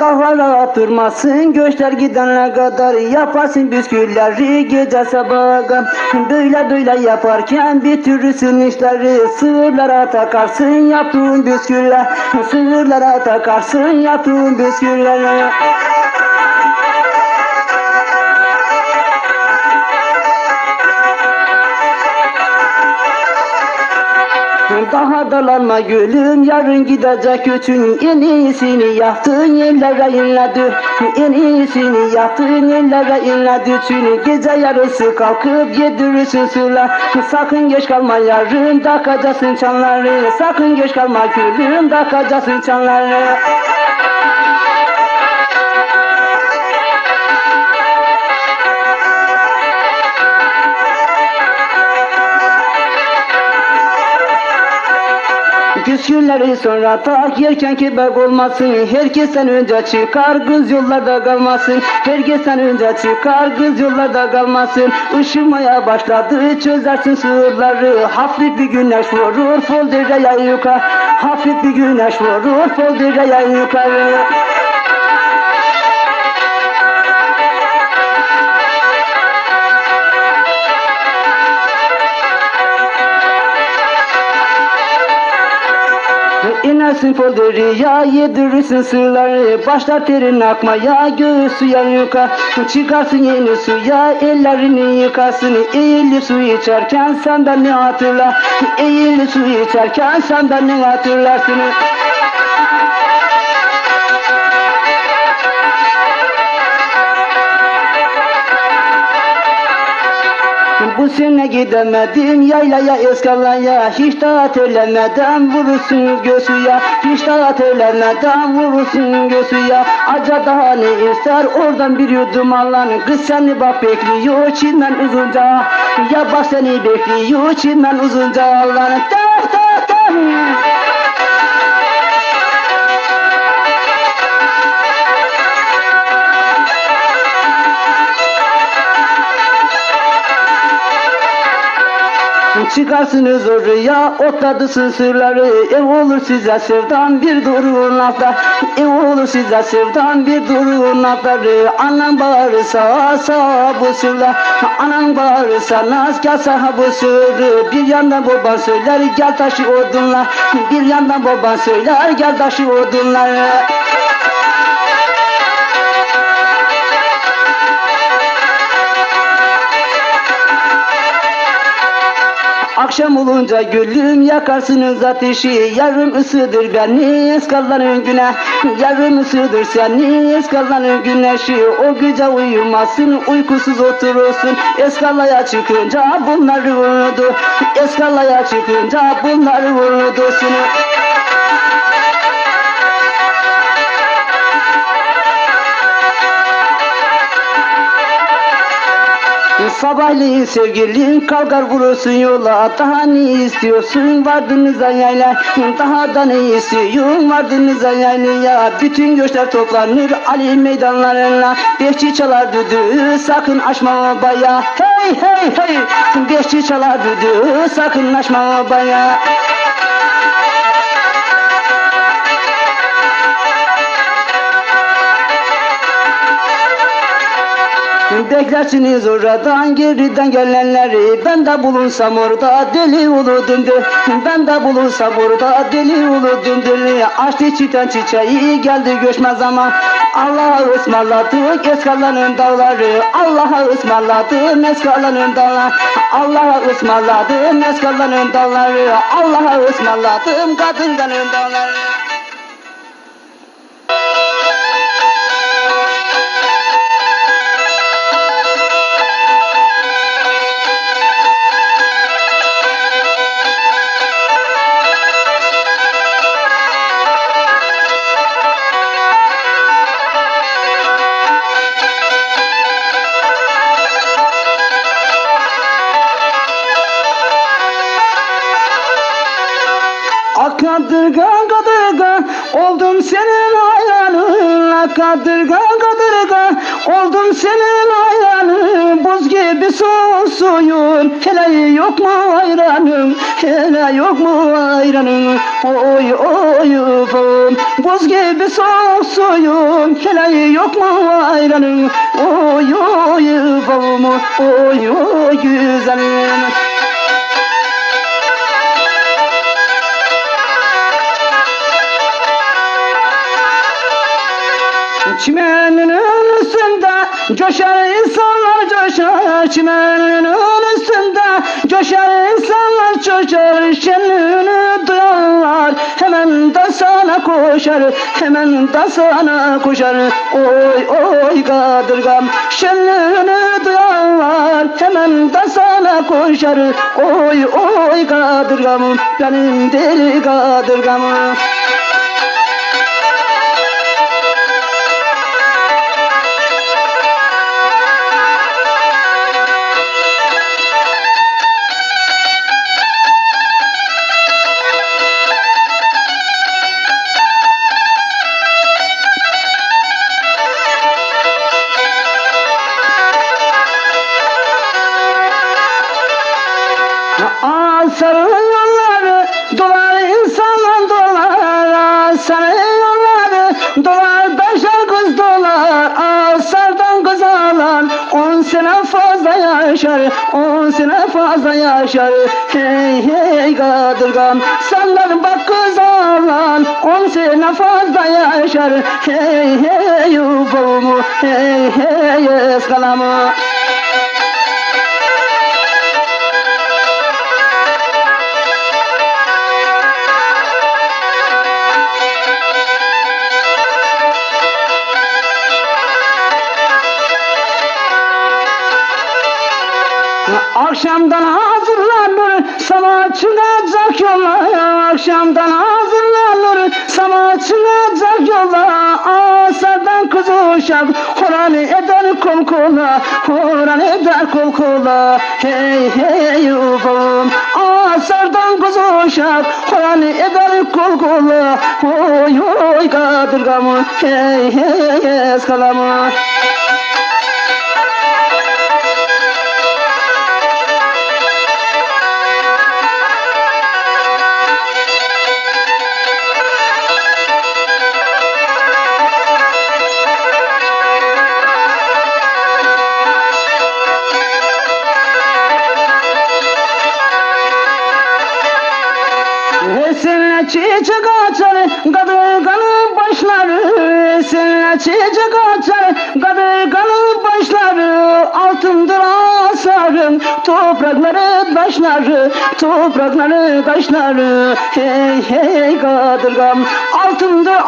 Dağlara durmasın göçler gidene kadar Yaparsın bisküvileri gece sabaha. Böyle böyle yaparken bitirirsin işleri Sığırlara takarsın yaptığın bisküviler Sığırlara takarsın yaptığın bisküviler Daha dalanma gülüm yarın gidecek göçün En iyisini yaptın yerlere inledi En iyisini yaptın yerlere inledi Çünkü gece yarısı kalkıp yedirirsin sular Sakın geç kalma yarın takacaksın çanları. Sakın geç kalma gülüm takacaksın çanları Küskünleri sonra tak yerken kibar olmasın. Herkesten önce çıkar kız yollarda kalmasın. Herkesten önce çıkar kız yollarda kalmasın. Işımaya başladı çözersin sığırları Hafif bir güneş vurur fol yukarı Hafif bir güneş vurur fol yukarı İnersin folderiya yedirirsin sığırları Başlar terin akmaya göğüs suya yuka. Çıkarsın yeni suya ellerini yıkarsın. Eğilip su içerken sen beni hatırla Eğilip su içerken sen beni hatırlarsın Sene gidemedim yaylaya eskalaya Hiç daha söylemeden vurursun göğsüya. Hiç daha söylemeden vurursun göğsüya. Aca daha ne ister oradan bir yudum alan. Kız seni bak bekliyor çimen uzunca. Ya bak seni bekliyor çimen uzunca. Alan Tak tak tak Çıkarsınız oraya otladısın sırları Ev olur size sırdan bir durun hafta Ev olur size sırdan bir durun hafları Anan bağırırsa sağ bu sırla Anan bağırırsa naz gelse bu sırrı. Bir yandan baban söyler gel taşı odunlar Bir yandan baban söyler gel taşı odunlar Akşam olunca gülüm yakarsınız ateşi. Yarım ısıdır beni eskalların güne. Yarım ısıdır seni eskalların güneşi. O gece uyumazsın uykusuz oturursun. Eskalaya çıkınca bunları vurdu. Eskalaya çıkınca bunları vurdusun Sabahleyin sevgilin kalkar vurursun yola. Daha ne istiyorsun? Vardığınızda yayla. Daha da ne istiyorsun? Vardığınızda yaylaya Bütün göçler toplanır Ali meydanlarına. Beşçi çalar düdüğü sakın açma baya. Hey hey hey! Beşçi çalar düdüğü sakın açma baya Beklersiniz oradan geriden gelenleri. Ben de bulunsam orada deli olurdum de Ben de bulunsam orada deli olurdum deli Açtı çiten çiçeği geldi göçme zaman. Allah'a ısmarladık eskalanın dağları. Allah'a ısmarladım eskalanın dağları. Allah'a ısmarladım eskalanın dağları. Allah'a ısmarladım kadınların dağları Akın kadırga kadırga oldum senin hayranın kadırga kadırga oldum senin hayranın buz gibi suyun hele yok mu ayranın hele yok mu ayranın oy oy ufum. Buz gibi soğuk hele yok mu ayranın oy oy ufum. Oy oy güzelim Çimenin üstünde coşar insanlar coşar Çimenin üstünde coşar insanlar coşar Şenliğini duyarlar hemen de sana koşar Hemen de sana koşar. Oy oy kadırgam Şenliğini duyarlar hemen de sana koşar. Oy oy kadırgam Benim deli kadırgam yaşar Hey hey kadırgam Senden bak kız alan on sene fazla yaşar. Hey hey yuvumu Hey hey eskalamı Akşamdan hazırlanır sama çıkacak yola Akşamdan hazırlanır. Sama çıkacak yola Asardan kız uşak. Horan eder kol kola Horan eder kol kola Hey hey ufum Asardan kız uşak. Horan eder kol kola Oy oy kadırgamı Hey hey eskalamı çiçek açar kadırganın başları Esinle çiçek açar kadırganın başları Altındır asarın toprakları taşları Toprakları taşları Hey hey kadırgam Altındır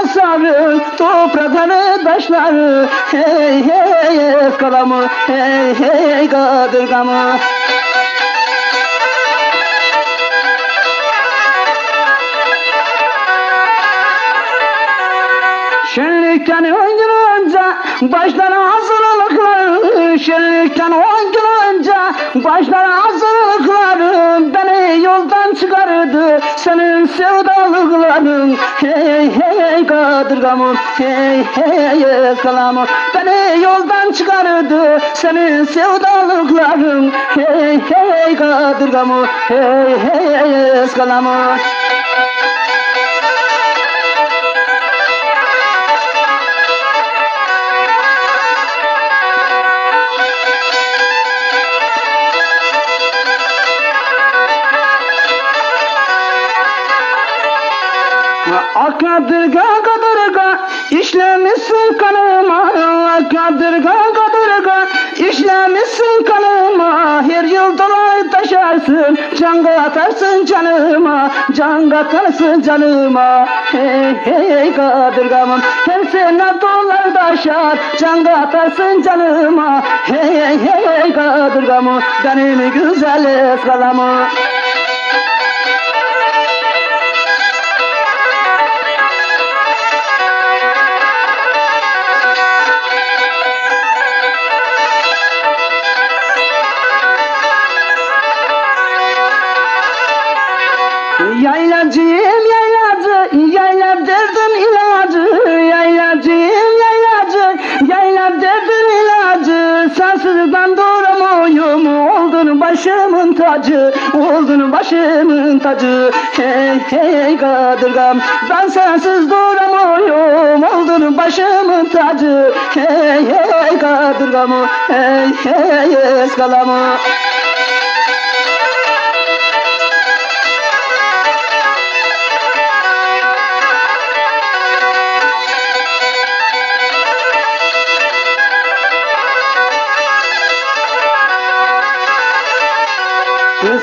asarın toprakları taşları Hey hey eskalamı Hey hey kadırgamı Şenlikten on gün önce başlar hazırlıklar Şenlikten on gün önce başlar hazırlıklar Beni yoldan çıkardı senin sevdalıkların. Hey hey kadırgamım hey hey kalamım Beni yoldan çıkardı senin sevdalıkların. Hey hey kadırgamım hey hey kalamım Akadırga kadırga işlemişsin kanıma. Akadırga kadırga işlemişsin kanıma. Her yıl dolar taşarsın Can katarsın canıma. Can katarsın canıma. Hey hey kadırgamım Her sene dolar taşar Can katarsın canıma. Hey hey kadırgamım Benim güzel eskalamı tacı Oldun başımın tacı. Hey hey kadırgam Ben sensiz duramıyorum Oldun başımın tacı. Hey hey kadırgam Hey hey eskalamı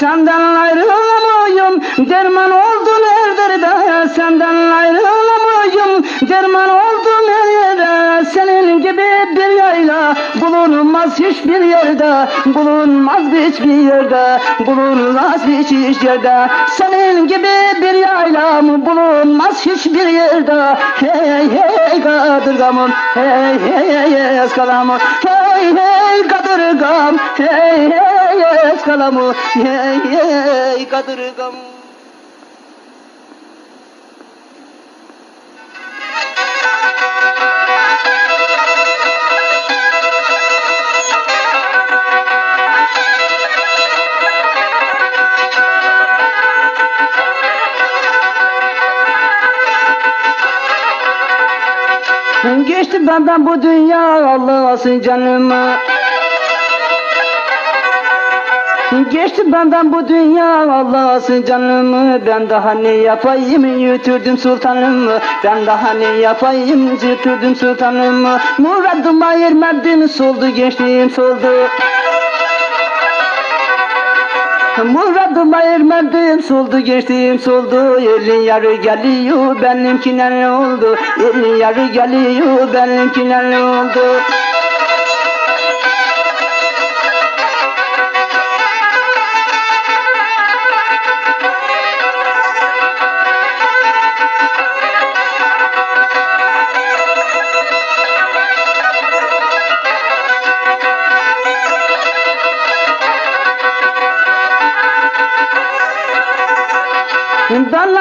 Senden ayrılamıyorum Derman oldun her derde. Senden ayrılamıyorum Derman oldun her yerde Senin gibi bir yayla Bulunmaz hiçbir yerde. Bulunmaz hiçbir yerde Bulunmaz hiç yerde. Senin gibi bir yayla Bulunmaz hiçbir yerde. Hey hey kadırgamım Hey hey hey eskalamım. Hey hey kadırgam Hey hey eskalamı Hey hey kadırgam Geçti benden bu dünya Allah alsın Geçti benden bu dünya Allah alsın canımı. Ben daha ne yapayım yütürdüm sultanımı. Ben daha ne yapayım yütürdüm sultanımı. Muradıma ermedim soldu gençliğim soldu. Muradıma ermedim soldu geçtiğim soldu. Elin yarı geliyor benimkine ne oldu? Elin yarı geliyor benimkine ne oldu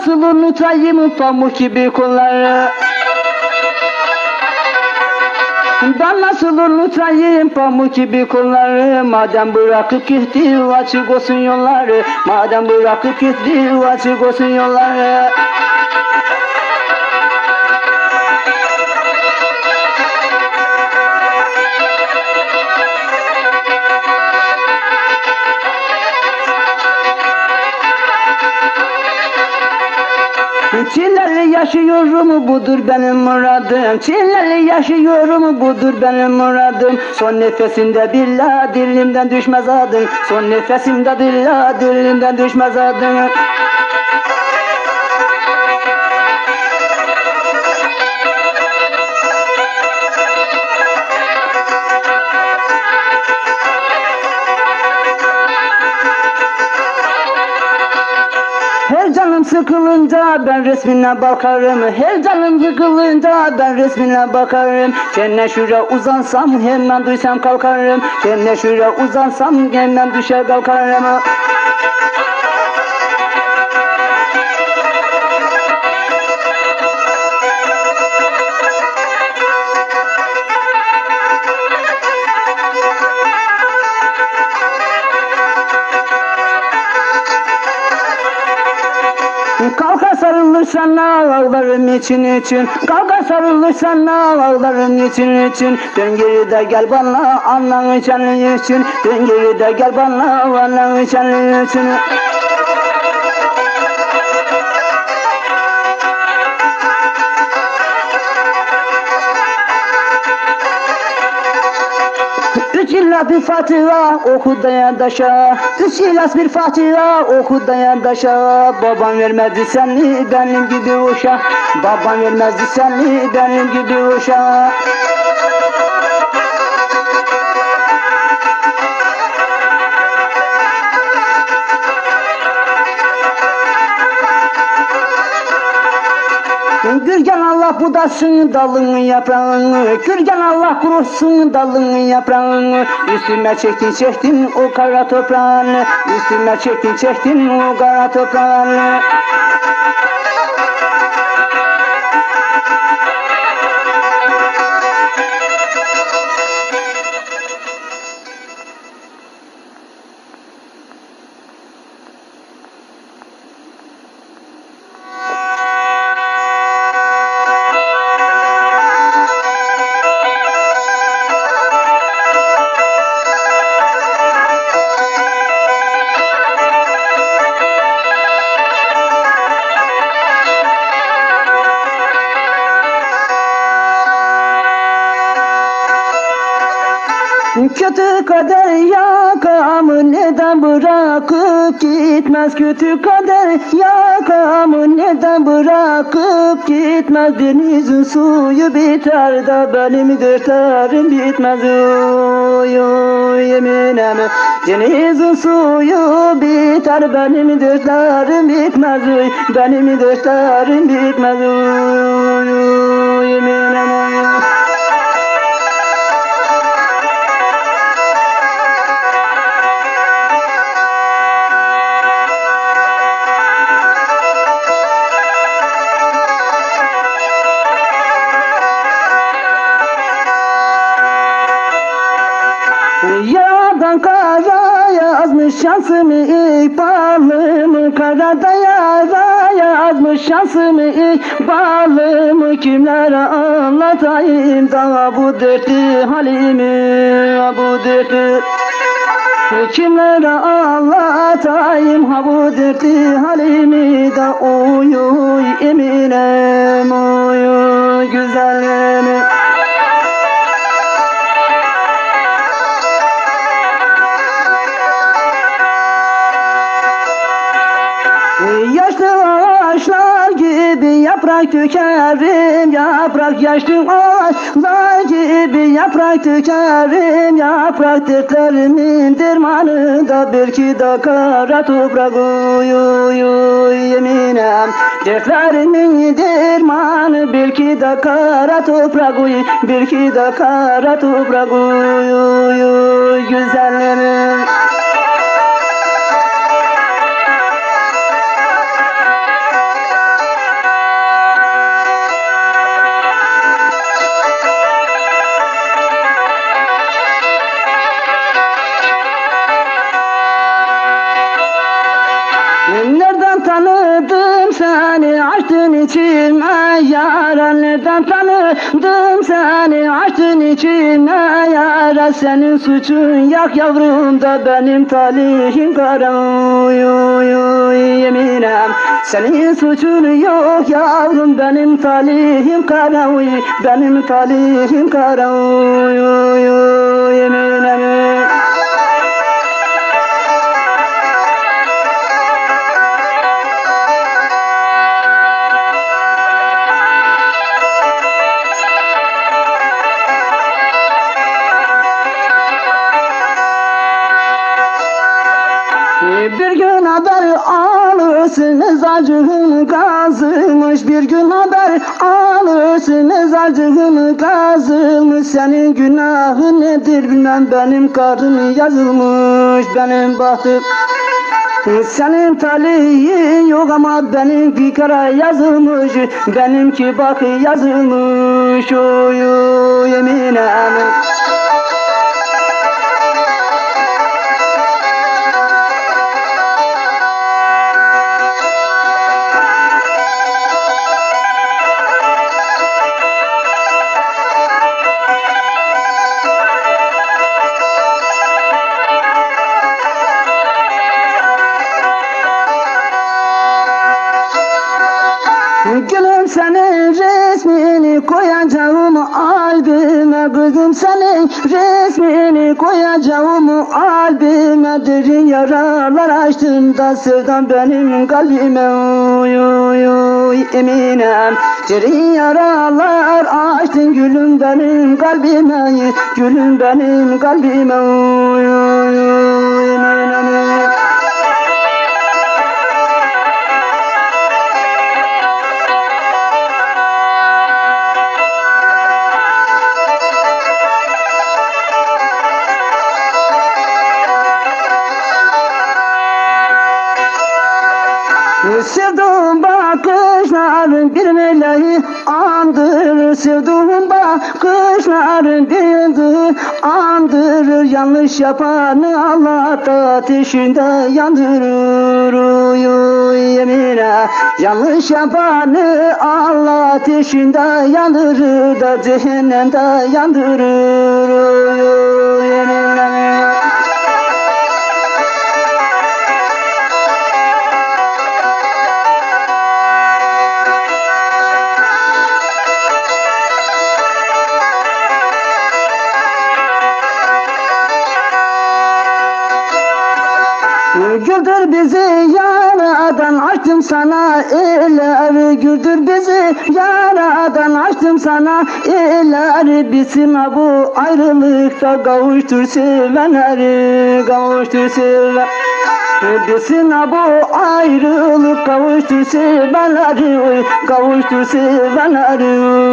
Nasıl unutayım pamuk gibi kolları? Ben nasıl unutayım pamuk gibi kolları? Madem bırakıp gitti açık olsun yolları. Madem bırakıp gitti açık olsun yolları Çileli yaşıyorum budur benim muradım. Çileli yaşıyorum budur benim muradım. Son nefesimde billah dilimden düşmez adın Son nefesimde billah dilimden düşmez adın sıkılınca ben resmine bakarım. Her canım sıkılınca ben resmine bakarım. Kendine şuraya uzansam hemen duysam kalkarım. Kendine şuraya uzansam hemen düşer kalkarım sarılırsan ağlarım için için? Kalka sarılırsan ağlarım için için? Dön geri de gel bana anlan için için. Dön geri de gel bana anlan için için Üç illa bir Fatiha oku dayan daşa. Üç ilas bir Fatiha oku dayan daşa. Babam vermezdi seni benim gibi uşa. Babam vermezdi seni benim gibi uşa Gürgen Allah budasını dalını yaprağını. Gürgen Allah kurutsun dalını yaprağını. Üstüme çektin çektin o kara toprağını. Üstüme çektin çektin o kara toprağını. Kader yakamı neden bırakıp gitmez? Kötü kader yakamı neden bırakıp gitmez? Denizin suyu biter de benim dertlerim bitmez. Oy oy yeminem Denizin suyu biter benim dertlerim bitmez. Benim dertlerim bitmez. Oy oy yeminem Yaradan kara yazmış şansımı ihbarımı Karada yara yazmış şansımı ihbarımı Kimlere anlatayım? Daha bu dertli halimi Bu dertli Kimlere anlatayım? Ha bu dertli halimi da eminem oy oy güzelim gibi yaprak tükerim Yaprak yaşlı ağaçlar gibi yaprak tükerim Yaprak dertlerimin dermanı da belki de kara toprak Uy uy uy yeminem Dertlerimin dermanı belki de kara toprak Uy belki de kara toprak uy uy güzellerim Nereden tanıdım seni? Açtın içime yara. Nereden tanıdım seni? Açtın içime yara. Senin suçun yak yavrum da benim talihim kara Uy yeminem Senin suçun yok yavrum benim talihim kara Uy benim talihim kara uy yeminem Bir gün haber alırsınız acığım kazılmış. Bir gün haber alırsınız acığım kazılmış. Senin günahın nedir? Bilmem benim karım yazılmış. Benim bahtım senin talihin yok ama benim bir kere yazılmış. Benimki bak yazılmış. Oy yeminem Gülüm açtın da sevdan benim kalbime Uy uy uy. Eminem Derin yaralar açtın gülüm benim kalbime Gülüm benim kalbime Uy uy uy Sevduğum bakışların bir meleği andırır Sevduğum bakışların bir yıldızı andırır Yanlış yapanı Allah ateşinde yandırır. Uy yemine. Yanlış yapanı Allah ateşinde yandırır da cehennemde yandırır. Uy ha bu ayrılıkta kavuştur sevenleri kavuştur seven ha bu ayrılık kavuştur sevenleri kavuştur sevenleri